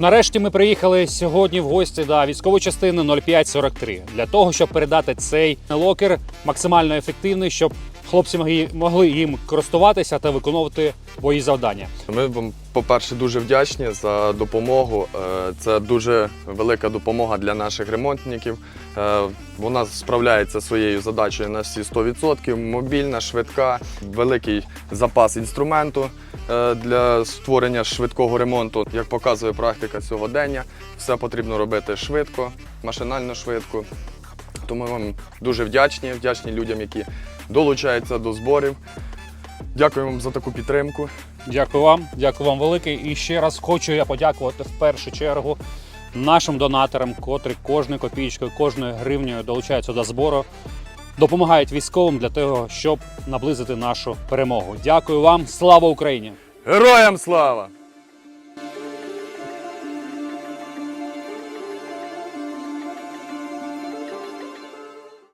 Нарешті ми приїхали сьогодні в гості до військової частини 0543. Для того, щоб передати цей локер максимально ефективний, щоб хлопці могли, їм користуватися та виконувати бої завдання. Ми вам, по-перше, дуже вдячні за допомогу. Е, Це дуже велика допомога для наших ремонтників. Е, Вона справляється своєю задачею на всі 100%. Мобільна, швидка, великий запас інструменту е, для створення швидкого ремонту. Як показує практика сьогодення, все потрібно робити швидко, машинально швидко. Тому ми вам дуже вдячні, вдячні людям, які долучаються до зборів. Дякую вам за таку підтримку. Дякую вам, дякую вам велике. І ще раз хочу я подякувати в першу чергу нашим донаторам, котрі кожною копійкою, кожною гривнею долучаються до збору, допомагають військовим для того, щоб наблизити нашу перемогу. Дякую вам, слава Україні! Героям слава!